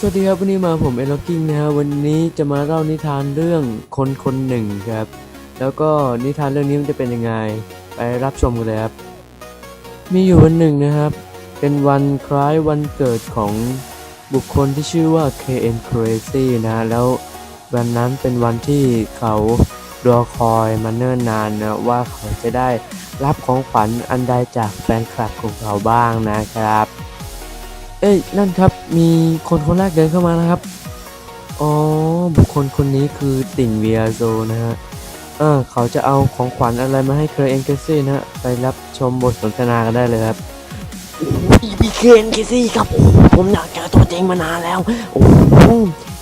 สวัสดีครับวันนี้มาผมเอล็อกกิ้งนะฮะวันนี้จะมาเล่านิทานเรื่องคนคนหนึ่งครับ แล้วก็นิทานเรื่องนี้มันจะเป็นยังไงไปรับชมกันเลยครับ มีอยู่วันหนึ่งนะครับ เป็นวันคล้ายวันเกิดของบุคคลที่ชื่อว่า KN Crazy นะแล้ววันนั้นเป็นวันที่เขารอคอยมาเนิ่นนานนะว่าเขาจะได้รับของขวัญอันใดจากแฟนคลับของเขาบ้างนะครับ เอ้ยนั่นครับมีคนคนแรกเดินเข้ามานะครับ อ๋อบุคคลคนนี้คือติ่งเวียโซนะฮะเออเขาจะเอาของขวัญอะไรมาให้เครเอนเกซี่นะฮะไปรับชมบทสนทนากันได้เลยครับอีพีเคนเคซี่ครับ ผมอยากเจอตัวจริงมานานแล้วโอ้โห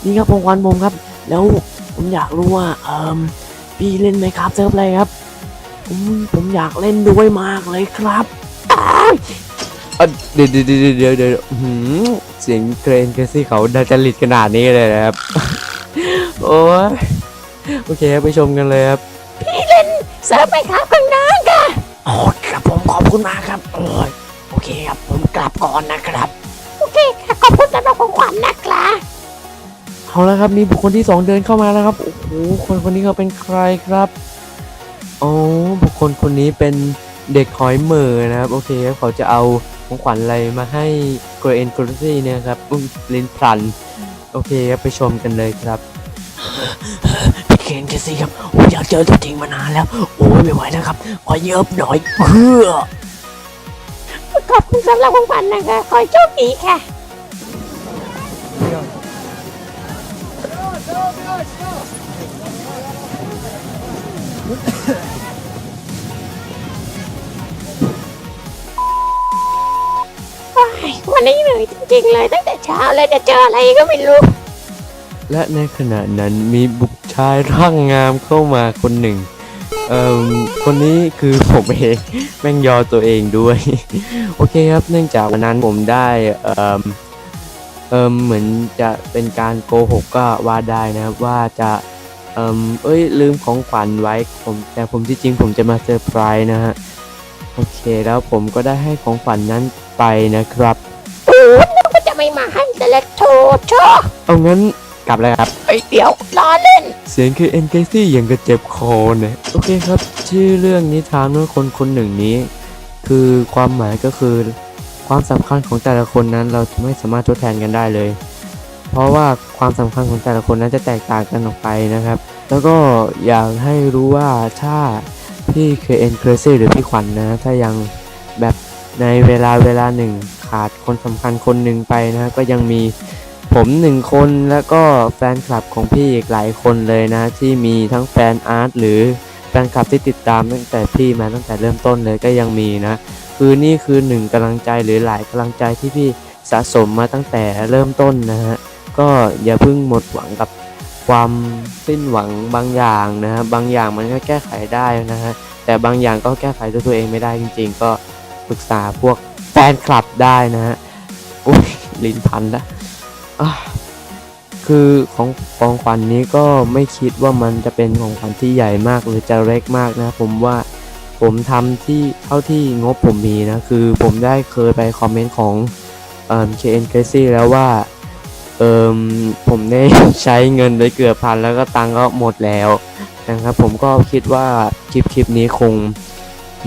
นี่ครับของขวัญผมครับ แล้วผมอยากรู้ว่าเอ่มพี่เล่นไหมครับเซิร์ฟอะไรครับผมผมอยากเล่นด้วยมากเลยครับ เอ่อเดี๋ยวเดี๋ยวเดี๋ยวเดี๋ยวเดี๋ยวอื้อหือเสียงเกรนเกซี่เขาดัจริตขนาดนี้เลยนะครับ โอ้ยโอเคครับไปชมกันเลยครับเซิร์ฟไหมครับข้างหน้าค่ะโอ้ครับผมขอบคุณมากครับโอ้ยโอเคครับผมกลับก่อนนะครับ โอเคค่ะขอบคุณสำหรับของขวัญนะครับเอาละครับมีบุคคลที่สองเดินเข้ามาแล้วครับโอ้โหคนคนนี้เขาเป็นใครครับอ๋อบุคคลคนนี้เป็นเด็กหอยเหมอนะครับ โอเคครับเขาจะเอา ของขวัญอะไรมาให้เกรนกรซี่เนี่ยครับอุ้ยลิ้นพลัน โอเคครับไปชมกันเลยครับพี่เคนเคซี่ครับผมอยากเจอตัวจริงมานานแล้ว โอ้ยไม่ไหวแล้วครับขอเยิบหน่อยเพื่อขอบคุณสำหรับของขวัญนะคะขอให้โชคดีค่ะ วันนี้เหนื่อยจริงๆเลยตั้งแต่เช้าเลยจะเจออะไรก็ไม่รู้ และในขณะนั้นมีบุคชายร่างงามเข้ามาคนหนึ่ง เอ่อคนนี้คือผมเองแม่งยอตัวเองด้วย โอเคครับเนื่องจากวันนั้นผมได้เอ่อเอ่มเหมือนจะเป็นการโกหกก็ว่าได้นะครับว่าจะเอ่มเอ้ยลืมของขวัญไว้ผมแต่ผมที่จริงผมจะมาเซอร์ไพรส์นะฮะโอเคแล้วผมก็ได้ให้ของขวัญนั้นไปนะครับ นึกว่าจะไม่มาให้แต่ละโทษชอเอางั้นกลับเลยครับ เอ้ยเดี๋ยวรอเล่น เสียงคือ n k c อย่างกระเจ็บคอเนี่ยโอเคครับ ชื่อเรื่องนิทานว่าคนคนหนึ่งนี้ คือความหมายก็คือ ความสำคัญของแต่ละคนนั้นเราไม่สามารถทดแทนกันได้เลย เพราะว่าความสำคัญของแต่ละคนนั้นจะแตกต่างกันออกไปนะครับ แล้วก็อยากให้รู้ว่าถ้าพี่เคเอ็นเครซี่หรือพี่ขวัญนนะถ้ายังแบบ ในเวลาเวลาหนึ่งขาดคนสำคัญคนหนึ่งไปนะ ก็ยังมีผมหนึ่งคนแล้วก็แฟนคลับของพี่อีกหลายคนเลยนะ ที่มีทั้งแฟนอาร์ตหรือแฟนคลับที่ติดตามตั้งแต่พี่มาตั้งแต่เริ่มต้นเลยก็ยังมีนะ คือนี่คือหนึ่งกำลังใจหรือหลายกำลังใจที่พี่สะสมมาตั้งแต่เริ่มต้นนะฮะก็อย่าเพิ่งหมดหวังกับความสิ้นหวังบางอย่างนะฮะบางอย่างมันก็แก้ไขได้นะฮะแต่บางอย่างก็แก้ไขด้วยตัวเองไม่ได้จริง ๆ ก็ ปรึกษาพวกแฟนคลับได้นะฮะโอ้ยลิ้นพันละคือของของขวัญนนี้ก็ไม่คิดว่ามันจะเป็นของขวัญที่ใหญ่มากหรือจะเล็กมากนะ ผมว่าผมทำที่เท่าที่งบผมมีนะ คือผมได้เคยไปคอมเมนต์ของเอ่อ KN Crazy แล้วว่าเอิมผมได้ใช้เงินไปเกือบพันแล้วก็ตังค์ก็หมดแล้วนะครับผมก็คิดว่าคลิปคลิปนี้คง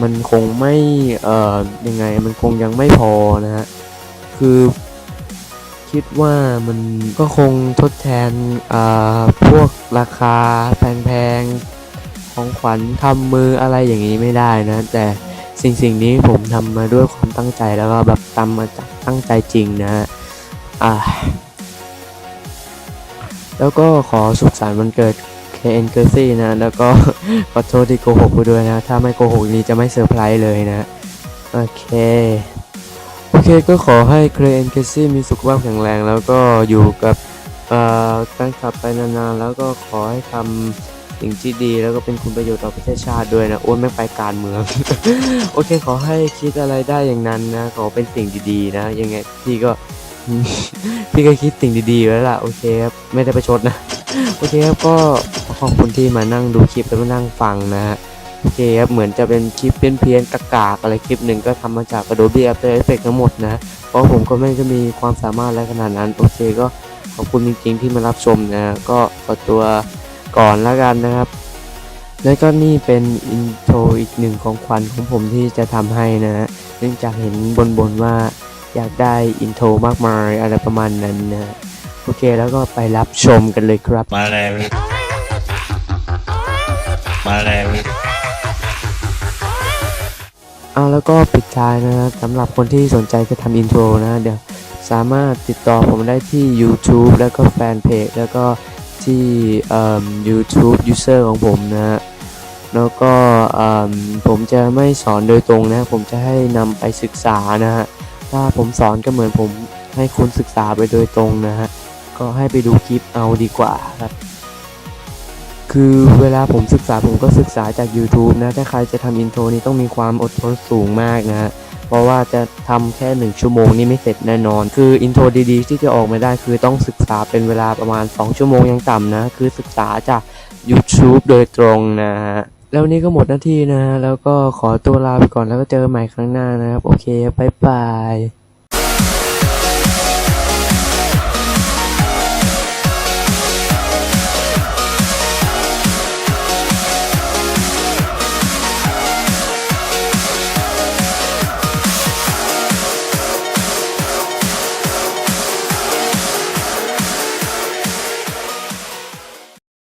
มันคงไม่เอ่อยังไงมันคงยังไม่พอนะฮะคือคิดว่ามันก็คงทดแทนอ่าพวกราคาแพงๆของขวัญทำมืออะไรอย่างนี้ไม่ได้นะ แต่สิ่งสิ่งนี้ผมทำมาด้วยความตั้งใจแล้วก็แบบทำมาจากตั้งใจจริงนะฮะอ่าแล้วก็ขอสุขสันต์วันเกิด KN g e r c y นะ แล้วก็ขอโทษที่โกหกไปด้วยนะ ถ้าไม่โกหกนี้จะไม่เซอร์ไพรส์เลยนะ โอเค โอเคก็ขอให้ KN g e r c y มีสุขภาพแข็งแรง แล้วก็อยู่กับเอ่อแฟนคลับไปนานๆ แล้วก็ขอให้ทำสิ่งที่ดี แล้วก็เป็นคุณประโยชน์ต่อประเทศชาติด้วยนะ โอ้ยไม่ไปการเมือง โอเค ขอให้คิดอะไรได้อย่างนั้นนะ ขอเป็นสิ่งดีๆนะ ยังไงพี่ก็ พี่ก็คิดสิ่งดีๆไว้ละโอเคครับ ไม่ได้ประชดนะ โอเคครับก็ขอบคุณที่มานั่งดูคลิปแล้วมานั่งฟังนะฮะโอเคครับเหมือนจะเป็นคลิปเพี้ยนๆกากๆอะไรคลิปหนึ่งก็ทำมาจาก Adobe After Effects ทั้งหมดนะเพราะผมก็ไม่ได้มีความสามารถอะไรขนาดนั้นโอเคก็ขอบคุณจริงๆที่มารับชมนะก็ขอตัวก่อนแล้วกันนะครับ แล้วก็นี่เป็นอินโทรอีกหนึ่งของขวัญของผมที่จะทำให้นะฮะเนื่องจากเห็นบนๆว่าอยากได้อินโทรมากมายอะไรประมาณนั้นนะ โอเคแล้วก็ไปรับชมกันเลยครับ มาแล้วมาแล้วเอาแล้วก็ปิดท้ายนะครับสำหรับคนที่สนใจจะทำอินโทรนะเดี๋ยวสามารถติดต่อผมได้ที่ YouTube แล้วก็แฟนเพจแล้วก็ที่เอ่อ YouTube User ของผมนะฮะแล้วก็เอิ่มผมจะไม่สอนโดยตรงนะ ผมจะให้นำไปศึกษานะฮะถ้าผมสอนก็เหมือนผมให้คุณศึกษาไปโดยตรงนะฮะ ก็ให้ไปดูคลิปเอาดีกว่าครับ คือเวลาผมศึกษาผมก็ศึกษาจาก YouTube นะ ถ้าใครจะทำอินโทรนี่ต้องมีความอดทนสูงมากนะฮะเพราะว่าจะทำแค่หนึ่งชั่วโมงนี่ไม่เสร็จแน่นอน คืออินโทรดีๆ ที่จะออกมาได้คือต้องศึกษาเป็นเวลาประมาณ 2 ชั่วโมงยังต่ำนะ คือศึกษาจาก YouTube โดยตรงนะฮะ แล้วนี่ก็หมดหน้าที่นะฮะ แล้วก็ขอตัวลาไปก่อนแล้วก็เจอกันใหม่ครั้งหน้านะครับ โอเค บ๊ายบาย